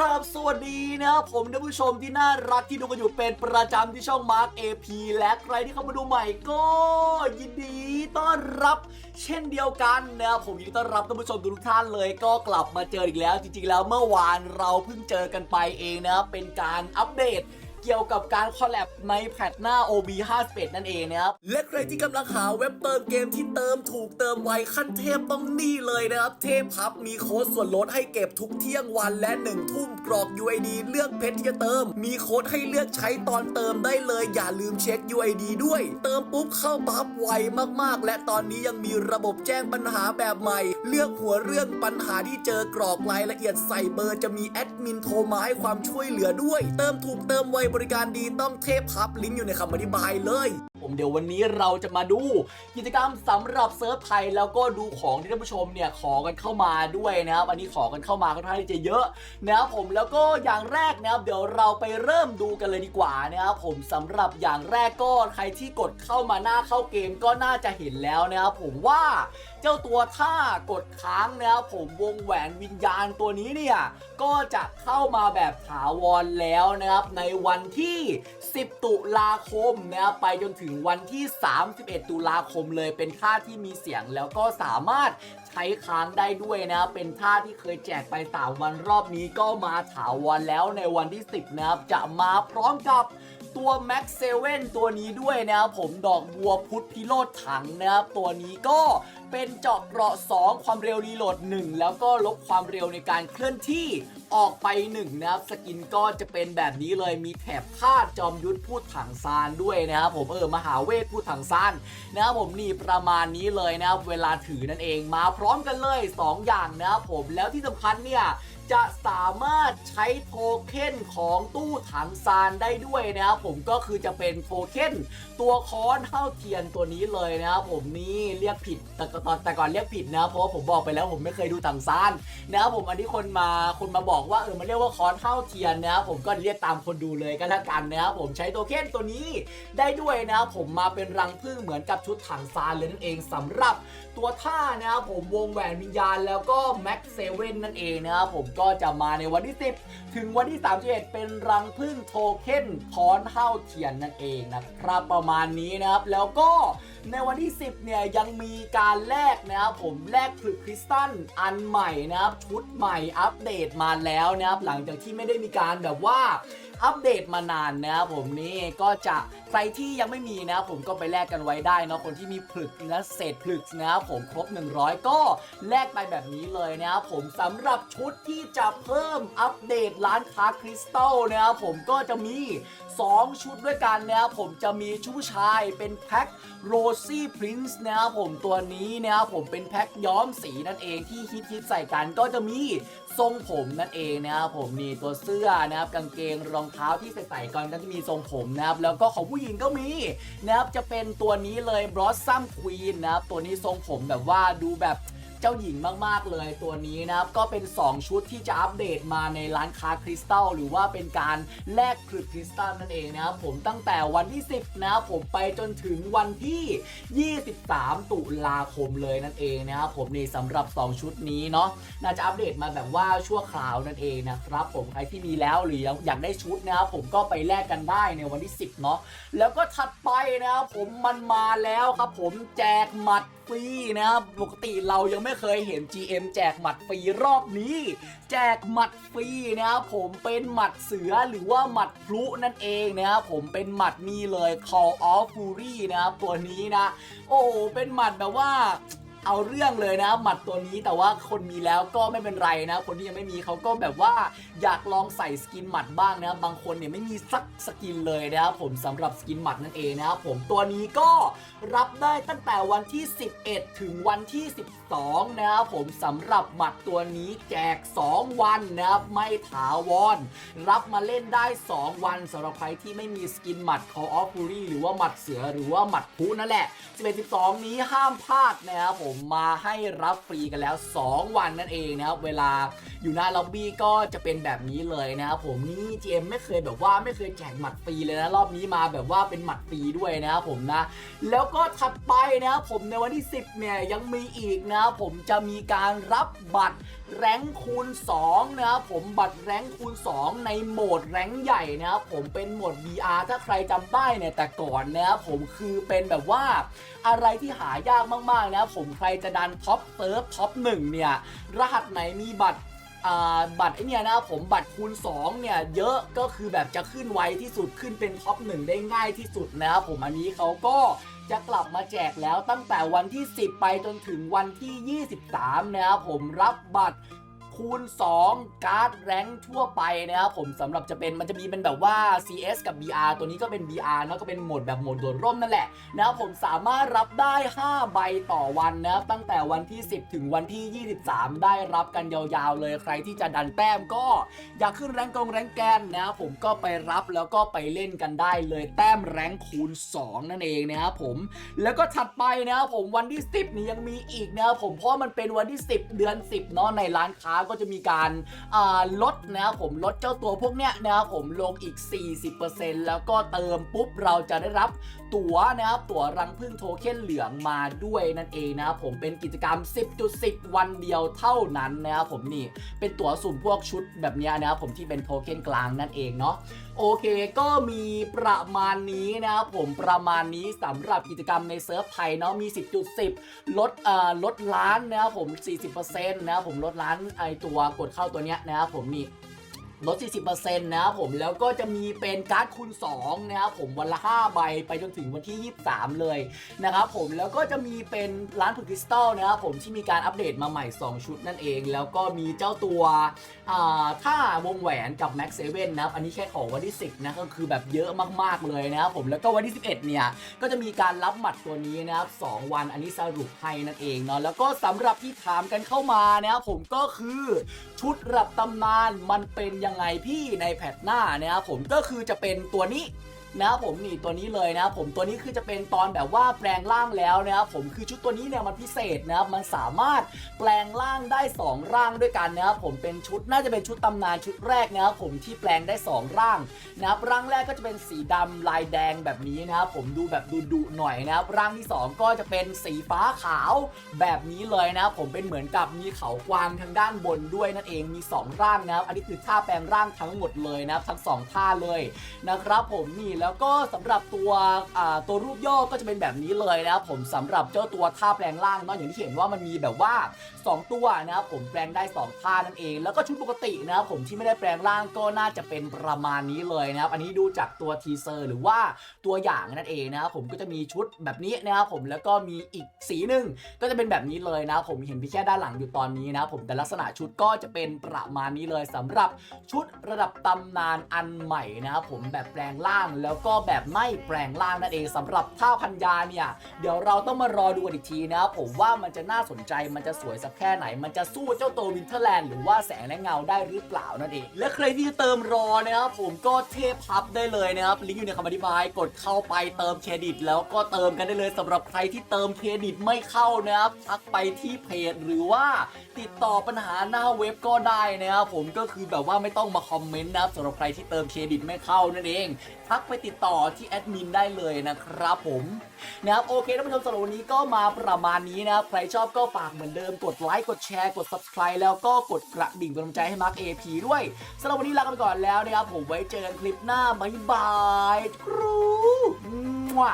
ราบสวัสดีนะครับผมท่านผู้ชมที่น่ารักที่ดูกันอยู่เป็นประจำที่ช่องมาร์ก AP และใครที่เข้ามาดูใหม่ก็ยินดีต้อนรับ เช่นเดียวกันนะครับผมยินดีต้อนรับท่านผู้ชมทุกท่านเลยก็กลับมาเจออีกแล้ว จริงๆแล้วเมื่อวานเราเพิ่งเจอกันไปเองนะครับเป็นการอัปเดต เกี่ยวกับการคอลแลบในแพทหน้า OB 51นั่นเองนะครับ และใครที่กำลังหาเว็บเติมเกมที่เติมถูกเติมไวขั้นเทพต้องนี่เลยนะครับ เทพพับมีโค้ดส่วนลดให้เก็บทุกเที่ยงวันและ 1 ทุ่มกรอก UID เลือกเพชรที่จะเติม มีโค้ดให้เลือกใช้ตอนเติมได้เลย อย่าลืมเช็ค UID ด้วย เติมปุ๊บเข้าปั๊บไวมากๆ และตอนนี้ยังมีระบบแจ้งปัญหาแบบใหม่ เลือกหัวเรื่องปัญหาที่เจอกรอกรายละเอียดใส่เบอร์จะมีแอดมินโทรมาให้ความช่วยเหลือด้วย เติมถูกเติมไวบริการดีต้องเทพพับลิงก์อยู่ในคำอธิบายเลย เดี๋ยววันนี้เราจะมาดูกิจกรรมสำหรับเซิร์ฟไทยแล้วก็ดูของที่ท่านผู้ชมเนี่ยขอกันเข้ามาด้วยนะครับอันนี้ขอกันเข้ามาค่อนข้างที่จะเยอะนะครับผมแล้วก็อย่างแรกนะครับเดี๋ยวเราไปเริ่มดูกันเลยดีกว่านะครับผมสำหรับอย่างแรกก็ใครที่กดเข้ามาหน้าเข้าเกมก็น่าจะเห็นแล้วนะครับผมว่าเจ้าตัวท่ากดค้างนะครับผมวงแหวนวิญญาณตัวนี้เนี่ยก็จะเข้ามาแบบถาวรแล้วนะครับในวันที่ 10 ตุลาคมนะครับไปจนถึงวันที่ 31 ตุลาคมเลยเป็นท่าที่มีเสียงแล้วก็สามารถใช้ค้างได้ด้วยนะเป็นท่าที่เคยแจกไป 3 วันรอบนี้ก็มาถาวรแล้วในวันที่ 10นะครับจะมาพร้อมกับ ตัว Max 7ตัวนี้ด้วยนะครับผมดอกบัวพุทธพิโรธถังนะครับตัวนี้ก็เป็นเจาะเกราะ 2 ความเร็วรีโหลด 1 แล้วก็ลบความเร็วในการเคลื่อนที่ออกไป 1 นะครับ สกินก็จะเป็นแบบนี้เลยมีแถบคาดจอมยุทธพูดถังซานด้วยนะครับผมเออมหาเวทพูดถังซานนะครับผมนี่ประมาณนี้เลยนะครับเวลาถือนั่นเองมาพร้อมกันเลย 2 อย่างนะครับผมแล้วที่สำคัญเนี่ย จะสามารถใช้โทเค็นของตู้ถังซานได้ด้วยนะครับผมก็คือจะเป็นโทเค็นตัวค้อนเท่าเทียนตัวนี้เลยนะครับผมนี่เรียกผิดแต่ตอนแต่ก่อนเรียกผิดนะเพราะผมบอกไปแล้วผมไม่เคยดูถังซานนะครับผมอันนี้คนมาคนมาบอกว่าเออมันเรียกว่าค้อนเท่าเทียนนะครับผมก็เรียกตามคนดูเลยก็แล้วกันนะครับผมใช้โทเค็นตัวนี้ได้ด้วยนะครับผมมาเป็นรังผึ้งเหมือนกับชุดถังซานเลยนั่นเองสำหรับ ตัวท่านะครับผมวงแหวนวิญญาณแล้วก็แม็กเซเว่นนั่นเองนะครับผมก็จะมาในวันที่ 10 ถึงวันที่ 31 เป็นรังพึ่งโทเค็นพรเท่าเทียนนั่นเองนะครับประมาณนี้นะครับแล้วก็ในวันที่ 10 เนี่ยยังมีการแลกนะครับผมแลกผลึกคริสตัลอันใหม่นะครับชุดใหม่อัปเดตมาแล้วนะครับหลังจากที่ไม่ได้มีการแบบว่า อัปเดตมานานนะครับผมนี่ก็จะใครที่ยังไม่มีนะครับผมก็ไปแลกกันไว้ได้เนาะคนที่มีผลึกและเศษผลึกนะครับผมครบ 100 ก็แลกไปแบบนี้เลยนะครับผมสำหรับชุดที่จะเพิ่มอัปเดตร้านค้าคริสตัลนะครับผมก็จะมี 2 ชุดด้วยกันนะครับผมจะมีชุดผู้ชายเป็นแพ็คโรซี่พรินซ์นะครับผมตัวนี้นะครับผมเป็นแพ็คย้อมสีนั่นเองที่ฮิตฮิตใส่กันก็จะมีทรงผมนั่นเองนะครับผมนี่ตัวเสื้อนะครับกางเกงรองเท้าที่ใส่ใส่กันก็จะมีทรงผมนะครับแล้วก็ของผู้หญิงก็มีนะครับจะเป็นตัวนี้เลยบลอสซัมควีนนะครับตัวนี้ทรงผมแบบว่าดูแบบ เจ้าหญิงมากๆเลยตัวนี้นะครับ ก็เป็น 2 ชุดที่จะอัปเดตมาในร้านค้าคริสตัลหรือว่าเป็นการแลกผลึกคริสตัลนั่นเองนะครับผมตั้งแต่วันที่ 10 นะครับผมไปจนถึงวันที่ 23 ตุลาคมเลยนั่นเองนะครับผมนี่สำหรับ 2 ชุดนี้เนาะน่าจะอัปเดตมาแบบว่าชั่วคราวนั่นเองนะครับผมใครที่มีแล้วหรืออยากได้ชุดนะครับผมก็ไปแลกกันได้ในวันที่ 10 เนาะแล้วก็ถัดไปนะครับผมมันมาแล้วครับผมแจกหมัดฟรีนะครับปกติเรายังไม่ไม่เคยเห็น GM แจกหมัดฟรีรอบนี้ แจกหมัดฟรีนะครับผมเป็นหมัดเสือหรือว่าหมัดพลุนั่นเองนะครับผมเป็นหมัดนี่เลย Call of Fury นะครับตัวนี้นะ โอ้เป็นหมัดแบบว่าเอาเรื่องเลยนะหมัดตัวนี้แต่ว่าคนมีแล้วก็ไม่เป็นไรนะ คนที่ยังไม่มีเขาก็แบบว่าอยากลองใส่สกินหมัดบ้างนะบางคนเนี่ยไม่มีสักสกินเลยนะครับผมสำหรับสกินหมัดนั่นเองนะครับผมตัวนี้ก็รับได้ตั้งแต่วันที่ 11 ถึงวันที่ 2 นะครับผมสำหรับหมัดตัวนี้แจก 2 วันนะครับไม่ถาวร รับมาเล่นได้ 2 วันสำหรับใครที่ไม่มีสกินหมัด Call of Fury หรือว่าหมัดเสือหรือว่าหมัดพุนั่นแหละ 11 12 นี้ห้ามพลาดนะครับผมมาให้รับฟรีกันแล้ว 2 วันนั่นเองนะครับเวลาอยู่หน้าล็อบบี้ก็จะเป็นแบบนี้เลยนะครับผมนี่ GM ไม่เคยแบบว่าไม่เคยแจกหมัดฟรีเลยนะรอบนี้มาแบบว่าเป็นหมัดฟรีด้วยนะครับผมนะ แล้วก็ถัดไปนะครับผมในวันที่ 10เนี่ยยังมีอีกนะครับผมจะมีการรับบัตรแรงคูณ2นะครับผมบัตรแรงคูณ 2 ในโหมดแรงใหญ่นะครับผมเป็นโหมด VR ถ้าใครจำได้เนี่ยแต่ก่อนนะครับผมคือเป็นแบบว่าอะไรที่หายากมากๆนะครับผมใครจะดันท็อปเซิร์ฟท็อป1เนี่ยรหัสไหนมีบัตร บัตรไอเนี่ยนะครับผมบัตรคูณ 2 เนี่ย เยอะก็คือแบบจะขึ้นไวที่สุดขึ้นเป็นท็อปหนึ่งได้ง่ายที่สุดนะครับผมอันนี้เขาก็จะกลับมาแจกแล้วตั้งแต่วันที่ 10 ไปจนถึงวันที่ 23 นะครับผมรับบัตร คูณ 2 การ์ดแรงทั่วไปนะครับผมสำหรับจะเป็นมันจะมีเป็นแบบว่า CS กับ BR ตัวนี้ก็เป็น BR เนอะก็เป็นโหมดแบบโหมดโดดร่มนั่นแหละนะครับผมสามารถรับได้ 5 ใบต่อวันนะครับตั้งแต่วันที่ 10 ถึงวันที่ 23 ได้รับกันยาวๆเลยใครที่จะดันแต้มก็อยากขึ้นแรงกงแรงแกนนะครับผมก็ไปรับแล้วก็ไปเล่นกันได้เลยแต้มแรงคูณ 2 นั่นเองนะครับผมแล้วก็ถัดไปนะครับผมวันที่ 10 นี่ยังมีอีกนะครับผมเพราะมันเป็นวันที่ 10 เดือน 10เนาะในร้านค้าก็จะมีการาลดนะครับผมลดเจ้าตัวพวกเนี้ยนะครับผมลงอีก 40%แล้วก็เติมปุ๊บเราจะได้รับตั๋วนะครับตั๋วรังพึ่งโทเค็นเหลืองมาด้วยนั่นเองนะครับผมเป็นกิจกรรม 10.10 วันเดียวเท่านั้นนะครับผมนี่เป็นตั๋วสุ่มพวกชุดแบบนี้นะครับผมที่เป็นโทเค็นกลางนั่นเองเนาะ โอเคก็มีประมาณนี้นะครับผมประมาณนี้สำหรับกิจกรรมในเซิร์ฟไทยเนาะมี 10.10 ลดเอ่อลดล้านนะครับผม 40%นะครับผมลดล้านไอตัวกดเข้าตัวเนี้ยนะครับผมนี่ ลด 40%นะครับผมแล้วก็จะมีเป็นการ์ดคูณ2นะครับผมวันละ 5 ใบไปจนถึงวันที่ 23 เลยนะครับผมแล้วก็จะมีเป็นร้านผึกคริสตัลนะครับผมที่มีการอัปเดตมาใหม่ 2 ชุดนั่นเอง แล้วก็มีเจ้าตัวอ่าวงแหวนกับ Max 7นะครับอันนี้แค่ของวันที่ 10นะก็คือแบบเยอะมากๆเลยนะครับผมแล้วก็วันที่ 11 เนี่ย ก็จะมีการรับหมัดตัวนี้นะครับ 2 วันอันนี้สรุปให้นั่นเองเนาะแล้วก็สำหรับที่ถามกันเข้ามานะครับผมก็คือ ชุดระดับตำนานมันเป็นยังไงพี่ในแพทหน้านะครับผมก็คือจะเป็นตัวนี้ นะครับผมนี่ตัวนี้เลยนะครับผมตัวนี้คือจะเป็นตอนแบบว่าแปลงร่างแล้วนะครับผมคือชุดตัวนี้เนี่ยมันพิเศษนะครับมันสามารถแปลงร่างได้ 2 ร่างด้วยกันนะครับผมเป็นชุดน่าจะเป็นชุดตำนานชุดแรกนะครับผมที่แปลงได้ 2 ร่างนะครับร่างแรกก็จะเป็นสีดำลายแดงแบบนี้นะครับผมดูแบบดุดุหน่อยนะครับร่างที่ 2 ก็จะเป็นสีฟ้าขาวแบบนี้เลยนะครับผมเป็นเหมือนกับมีเขากวางทางด้านบนด้วยนั่นเองมี 2 ร่างนะครับอันนี้คือท่าแปลงร่างทั้งหมดเลยนะครับทั้งสองท่าเลยนะครับผมนี่แล้วก็สำหรับตัวตัวรูปย่อก็จะเป็นแบบนี้เลยนะครับผมสำหรับเจ้าตัวท่าแปลงร่างเนาะอย่างที่เห็นว่ามันมีแบบว่า 2 ตัวนะครับผมแปลงได้ 2 ท่านั่นเอง แล้วก็ชุดปกตินะครับผมที่ไม่ได้แปลงร่างก็น่าจะเป็นประมาณนี้เลยนะครับอันนี้ดูจากตัวทีเซอร์หรือว่าตัวอย่างนั่นเองนะครับผมก็จะมีชุดแบบนี้นะครับผมแล้วก็มีอีกสีหนึ่งก็จะเป็นแบบนี้เลยนะครับผมเห็นพี่แค่ด้านหลังอยู่ตอนนี้นะครับผมแต่ลักษณะชุดก็จะเป็นประมาณนี้เลยสำหรับชุดระดับตำนานอันใหม่นะครับผมแบบแปลงร่างแล้วแล้วก็แบบไม่แปลงร่างนั่นเองสำหรับท่าพันยาเนี่ย เดี๋ยวเราต้องมารอดูกันอีกทีนะครับผมว่ามันจะน่าสนใจมันจะสวยสักแค่ไหน มันจะสู้เจ้าตัววินเทอร์แลนด์หรือว่าแสงและเงาได้หรือเปล่านั่นเอง และใครที่จะเติมรอนะครับผมก็เทพพับได้เลยนะครับลิงก์อยู่ในคำอธิบายกดเข้าไปเติมเครดิต แล้วก็เติมกันได้เลยสำหรับใครที่เติมเครดิตไม่เข้านะครับทักไปที่เพจหรือว่าติดต่อปัญหาหน้าเว็บก็ได้นะครับผมก็คือแบบว่าไม่ต้องมาคอมเมนต์นะครับสำหรับใครที่เติมเครดิตไม่เข้านั่นเองทักไปติดต่อที่แอดมินได้เลยนะครับผมนะครับโอเคท่านผู้ชมสำหรับวันนี้ก็มาประมาณนี้นะครับใครชอบก็ฝากเหมือนเดิมกดไลค์กดแชร์กด subscribe แล้วก็กดกระดิ่งเป็นกำลังใจให้มาร์คเอพีด้วยสำหรับวันนี้ลากันไปก่อนแล้วนะครับผมไว้เจอกันคลิปหน้าบ๊ายบายครูมั่ว